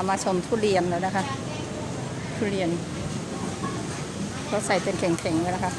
ามาชมทุเรียนแล้วนะคะ ทุเรียนก็ใส่เป็นเข่งๆไว้นะคะ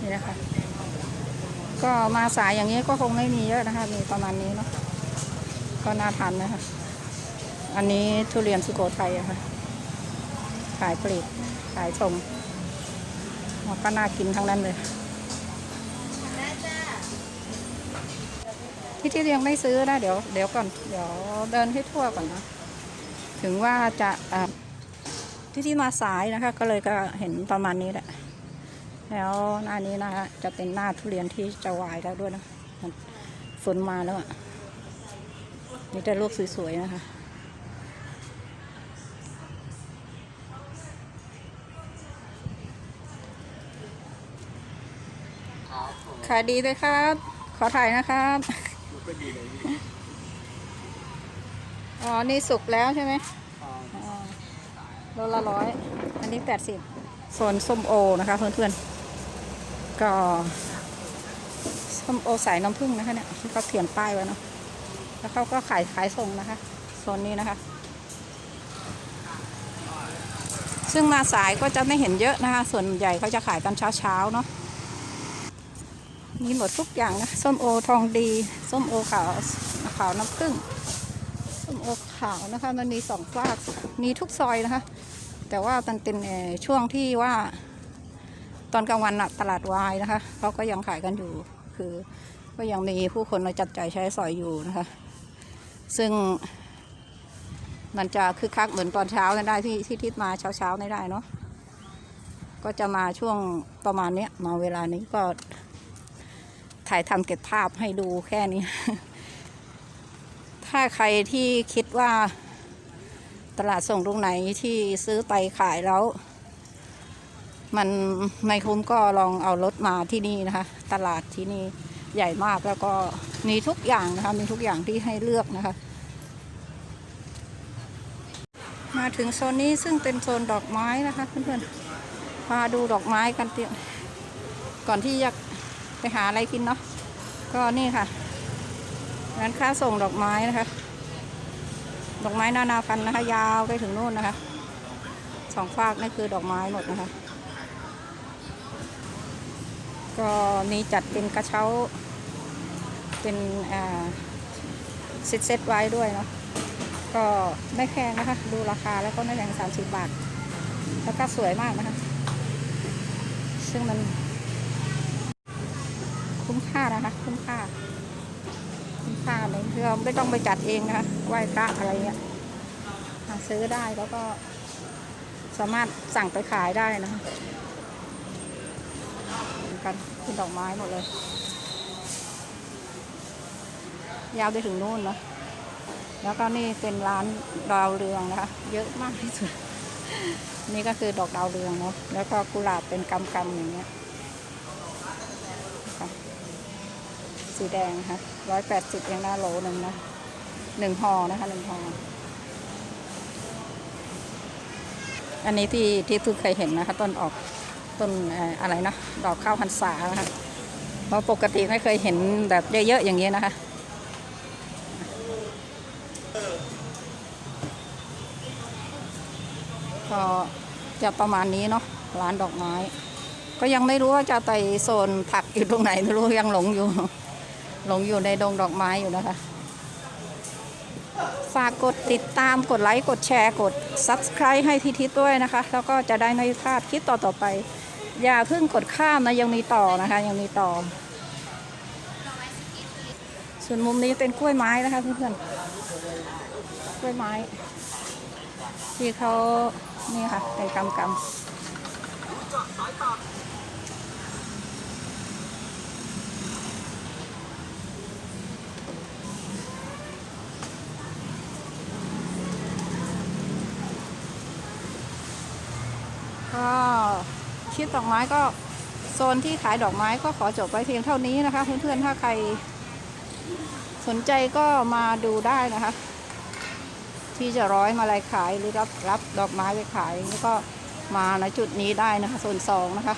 นี่นะคะ ก็มาสายอย่างนี้ก็คงไม่มีเยอะนะคะ มีประมาณนี้เนาะก็น่าทานนะคะ อันนี้ทุเรียนสุโขทัยอะค่ะ ขายปลีกขายส่งก็น่ากินทั้งนั้นเลย ที่ที่ยังไม่ซื้อนะเดี๋ยวเดี๋ยวก่อนเดี๋ยวเดินให้ทั่วก่อนนะถึงว่าจะอ่าที่ที่มาสายนะคะ ก็เลยก็เห็นประมาณนี้แหละ แล้วหน้านี้นะคะจะเป็นหน้าทุเรียนที่จะวายแล้วด้วยนะมันฝนมาแล้วอะมีแต่ลูกสวยๆนะคะขายดีเลยครับ ขอถ่ายนะครับ อ๋อ นี่สุกแล้วใช่ไหมอ๋อโลละร้อย อันนี้แปดสิบส่วนส้มโอนะคะเพื่อนๆ ก็ส้มโอสายน้ำผึ้งนะคะเนี่ยที่เขาเขียนป้ายไว้เนาะ แล้วเขาก็ขายขายส่งนะคะโซนนี้นะคะ ซึ่งมาสายก็จะไม่เห็นเยอะนะคะ ส่วนใหญ่เขาจะขายกันเช้าๆเนาะ มีหมดทุกอย่างนะ ส้มโอทองดี ส้มโอขาวขาวน้ำผึ้ง ส้มโอขาวนะคะ มันมีสองฝาก มีทุกซอยนะคะ แต่ว่ามันเป็นช่วงที่ว่า ตอนกลางวันนะตลาดวายนะคะเขาก็ยังขายกันอยู่ คือก็ยังมีผู้คนมาจับจ่ายใช้สอยอยู่นะคะ ซึ่งมันจะคึกคักเหมือนตอนเช้าไม่ได้ที่ที่ทิศมาเช้าเช้าไม่ได้เนาะก็จะมาช่วงประมาณนี้มาเวลานี้ก็ ถ่ายทำเก็บภาพให้ดูแค่นี้ ถ้าใครที่คิดว่าตลาดส่งตรงไหนที่ซื้อไปขายแล้ว มันไม่คุ้มก็ลองเอารถมาที่นี่นะคะ ตลาดที่นี่ใหญ่มากแล้วก็มีทุกอย่างนะคะ มีทุกอย่างที่ให้เลือกนะคะ มาถึงโซนนี้ซึ่งเป็นโซนดอกไม้นะคะเพื่อนๆมาดูดอกไม้กันเตียก่อนที่จะ ไปหาอะไรกินเนาะก็นี่ค่ะร้านค้าส่งดอกไม้นะคะ ดอกไม้นานาพันธุ์นะคะ ยาวไปถึงนู่นนะคะสองฝากนี่คือดอกไม้หมดนะคะ ก็มีจัดเป็นกระเช้า เป็นอ่าเซตเซตไว้ด้วยเนาะก็ไม่แพงนะคะ ดูราคาแล้วก็ไม่แพงสามสิบบาท แล้วก็สวยมากนะคะ ซึ่งมัน ค่านะคะคุ้มค่าคุ้มค่าเลยคือเราไม่ต้องไปจัดเองนะคะไหว้พระอะไรเงี้ยซื้อได้แล้วก็สามารถสั่งไปขายได้นะคะกันเป็นดอกไม้หมดเลย ยาวไปถึงนู่นเนาะแล้วก็นี่เป็นร้านดาวเรืองนะคะ เยอะมากที่สุด นี่ก็คือดอกดาวเรืองเนาะแล้วก็กุหลาบเป็นกำกำๆอย่างเงี้ย สีแดงค่ะร้อยแปดสิบยังหน้าโหลหนึ่งนะหนึ่งห่อนะคะหนึ่งห่ออันนี้ที่ที่ทุกเคยเห็นนะคะ ต้นออกต้นเอ่ออะไรนะดอกข้าวพรรษานะคะเพราะปกติไม่เคยเห็นแบบเยอะๆอย่างนี้นะคะก็จะประมาณนี้เนาะร้านดอกไม้ ก็ยังไม่รู้ว่าจะไปโซนผักอยู่ตรงไหนไม่รู้ยังหลงอยู่ หลงอยู่ในดงดอกไม้อยู่นะคะ ฝากกดติดตามกดไลค์กดแชร์กด Subscribe ให้พี่ทิศด้วยนะคะ แล้วก็จะได้ไม่พลาดคลิปต่อๆไป อย่าเพิ่งกดข้ามนะ ยังมีต่อนะคะ ยังมีต่อ ส่วนมุมนี้เป็นกล้วยไม้นะคะเพื่อนๆกล้วยไม้ ที่เขานี่ค่ะเป็นกำกำ ก็คลิป ดอกไม้ก็โซนที่ขายดอกไม้ก็ขอจบไว้เพียงเท่านี้นะคะเพื่อนๆถ้าใครสนใจก็มาดูได้นะคะ ที่จะร้อยมาลายขายหรือรับรับดอกไม้ไปขายแล้วก็มาณจุดนี้ได้นะคะโซนสองนะคะ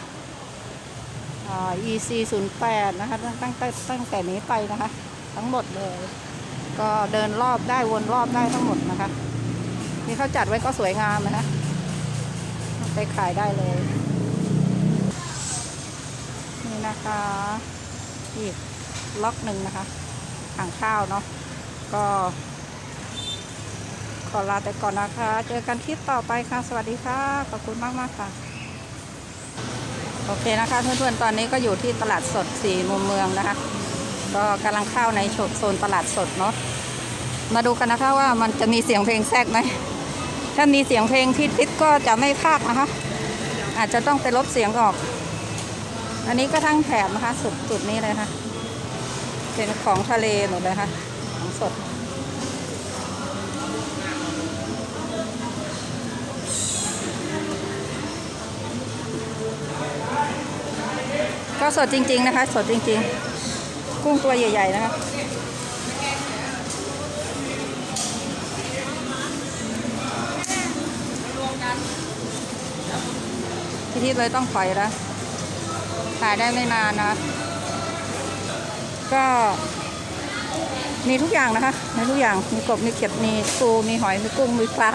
อ่า EC 0 8นะคะตั้งแต่ตั้งแต่นี้ไปนะคะ ทั้งหมดเลย ก็เดินรอบได้วนรอบได้ทั้งหมดนะคะนี่เขาจัดไว้ก็สวยงามนะคะ ไปขายได้เลย นะคะอีกล็อกหนึ่งนะคะอ่างข้าวเนาะก็ ขอลาไปก่อนนะคะ เจอกันคลิปต่อไปค่ะ สวัสดีค่ะ ขอบคุณมากมากค่ะ โอเคนะคะ เพื่อนๆ ตอนนี้ก็อยู่ที่ตลาดสดสี่มุมเมืองนะคะ ก็กำลังเข้าในโซนตลาดสดเนาะมาดูกันนะคะว่ามันจะมีเสียงเพลงแทรกไหมถ้ามีเสียงเพลงที่ติดก็จะไม่พากนะคะ อาจจะต้องไปลบเสียงออก อันนี้ก็ทั้งแถบนะคะ สุดจุดนี้เลยค่ะ เป็นของทะเลหมดเลยค่ะ ของสด ก็สดจริง ๆ นะคะ สดจริง ๆ กุ้งตัวใหญ่ ๆ นะคะพี่ทิพย์เลยต้องถอยแล้ว ขายได้ไม่นานนะ ก็มีทุกอย่างนะคะ มีทุกอย่าง มีกบ มีเขียด มีปู มีหอย มีกุ้ง มีปลา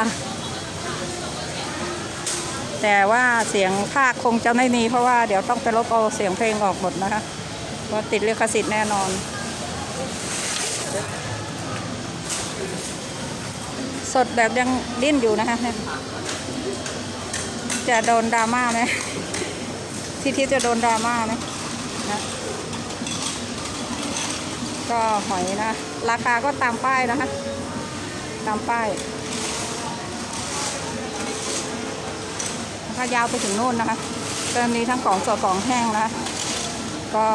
แต่ว่าเสียงภาคคงจะไม่มีเพราะว่าเดี๋ยวต้องไปลบเอาเสียงเพลงออกหมดนะคะเพราะติดลิขสิทธิ์แน่นอน สดแบบยังดิ้นอยู่นะคะ จะโดนดราม่าไหม ที่ที่จะโดนดราม่าไหมนะก็หอยนะ ราคาก็ตามป้ายนะคะ ตามป้ายนะคะยาวไปถึงโน่นนะคะก็มีทั้งของสดของแห้งนะคะก็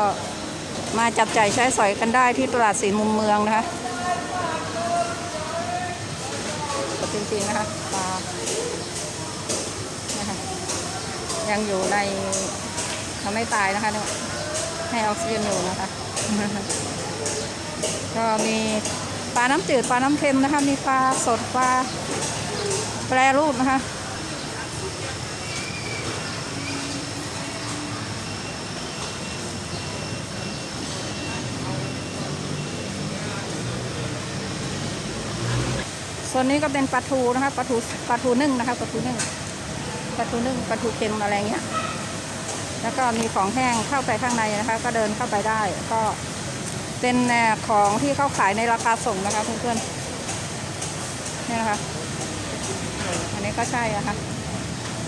มาจับใจ่ายใช้สอยกันได้ที่ตลาดสีมุมเมืองนะคะจริงๆนะคะปลานะคะยังอยู่ใน ทำไม่ตายนะคะเนี่ยให้ออกซิเจนอยู่นะคะ ก็มีปลาน้ำจืดปลาน้ำเค็มนะคะ มีปลาสดปลาแปรรูปนะคะส่วนนี้ก็เป็นปลาทูนะคะปลาทูปลาทูนึ่งนะคะปลาทูนึ่งปลาทูนึ่งปลาทูเค็มอะไรเงี้ย แล้วก็มีของแห้งเข้าไปข้างในนะคะ ก็เดินเข้าไปได้ ก็เป็นแนวของที่เขาขายในราคาส่งนะคะเพื่อนๆนี่นะคะอันนี้ก็ใช่นะคะ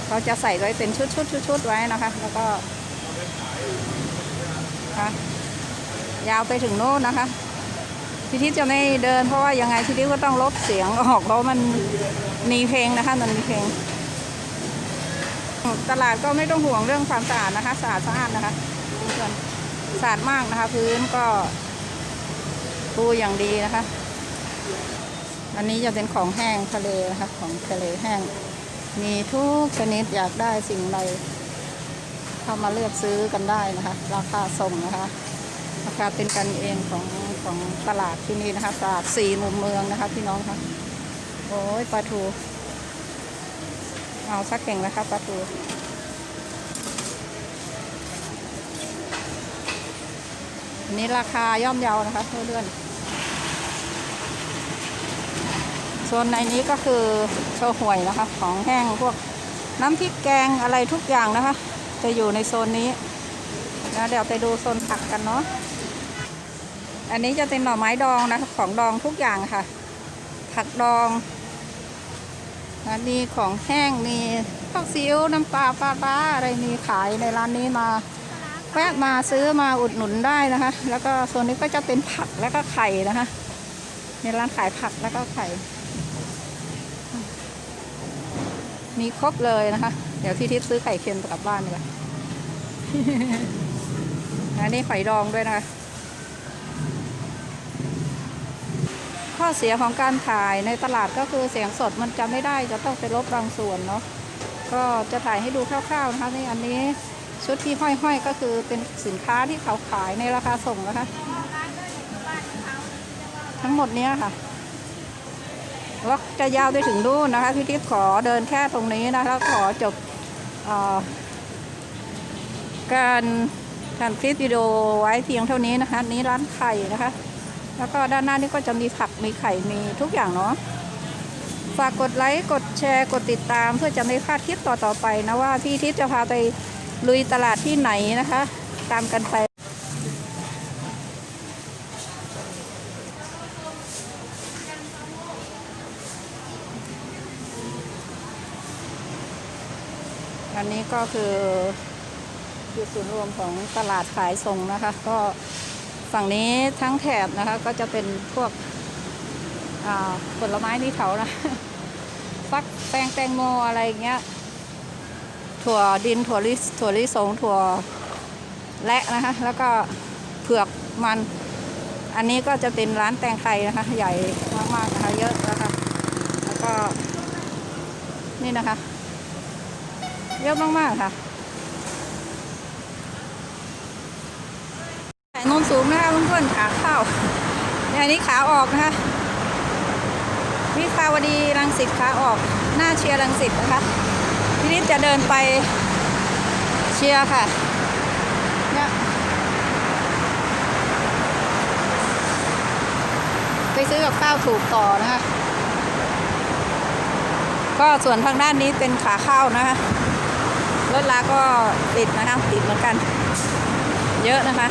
เขาจะใส่ไว้เป็นชุดชุดชุดชุดไว้นะคะ แล้วก็ค่ะยาวไปถึงโน่นนะคะพี่ทิพย์จะไม่เดินเพราะว่ายังไงพี่ทิพย์ก็ต้องลบเสียงออกเพราะมันมีเพลงนะคะมันมีเพลง ตลาดก็ไม่ต้องห่วงเรื่องความสะอาดนะคะสะอาดสะอาดนะคะเพื่อนสะอาดมากนะคะ พื้นก็ปูอย่างดีนะคะ อันนี้จะเป็นของแห้งทะเลนะคะของทะเลแห้ง มีทุกชนิดอยากได้สิ่งใดเข้ามาเลือกซื้อกันได้นะคะ ราคาส่งนะคะราคาเป็นกันเองของของตลาดที่นี่นะคะตลาดสี่มุมเมืองนะคะพี่น้องคะโอ้ยปลาทู เอาสักเก่งนะคะปลาทูอันนี้ราคาย่อมเยานะคะเพื่อนเลื่อนส่วนในนี้ก็คือโชว์หวยนะคะ ของแห้งพวกน้ำพริกแกงอะไรทุกอย่างนะคะ จะอยู่ในโซนนี้แล้วเดี๋ยวไปดูโซนผักกันเนาะอันนี้จะเป็นหน่อไม้ดองนะคะของดองทุกอย่างค่ะ ผักดอง แล้วมีของแห้งมีข้าวซีอิ๊วน้ำปลาปลาปลาอะไรมีขายในร้านนี้มาแวะมาซื้อมาอุดหนุนได้นะคะ แล้วก็โซนนี้ก็จะเป็นผักแล้วก็ไข่นะคะในร้านขายผักแล้วก็ไข่ มีครบเลยนะคะ เดี๋ยวพี่ทิพย์ซื้อไข่เค็มกลับบ้านดีกว่าอันนี้หอยดองด้วยนะคะ ข้อเสียของการถ่ายในตลาดก็คือเสียงสดมันจะไม่ได้จะต้องไปลบบางส่วนเนาะก็จะถ่ายให้ดูคร่าวๆนะคะนี่อันนี้ชุดที่ห้อยๆก็คือเป็นสินค้าที่เขาขายในราคาส่งนะคะ ทั้งหมดเนี้ยค่ะแล้วจะยาวไปถึงนู่นนะคะพี่ทิพย์ขอเดินแค่ตรงนี้นะคะแล้วขอจบอการการคลิปวิดีโอไว้เพียงเท่านี้นะคะ นี้ร้านไข่นะคะ แล้วก็ด้านหน้านี่ก็จะมีผักมีไข่มีทุกอย่างเนาะฝากกดไลค์กดแชร์กดติดตาม เพื่อจะไม่พลาดคลิปต่อๆไปนะว่าพี่ทิพย์จะพาไปลุยตลาดที่ไหนนะคะ ตามกันไปอันนี้ก็คือจุดศูนย์รวมของตลาดขายส่งนะคะ ก็ ฝั่งนี้ทั้งแถบนะคะก็จะเป็นพวกผลไม้นี่เขานะฟักแตงแตงโมอะไรเงี้ย ถั่วดินถั่วลิสถั่วลิสงถั่วและนะคะ แล้วก็เผือกมัน อันนี้ก็จะเป็นร้านแตงไทยนะคะ ใหญ่มากๆนะคะเยอะนะคะแล้วก็นี่นะคะ เยอะมากๆค่ะสายโนนสูงนะคะเพื่อนๆขาเข้าเนี่ยอันนี้ขาออกนะคะวิภาวดีรังสิตขาออกหน้าเชียร์รังสิตนะคะทีนี้จะเดินไปเชียร์ค่ะเนี่ยไปซื้อกับข้าวถูกต่อนะคะ ก็ส่วนทางด้านนี้เป็นขาเข้านะคะรถลาก็ติดนะคะติดเหมือนกัน เยอะนะคะ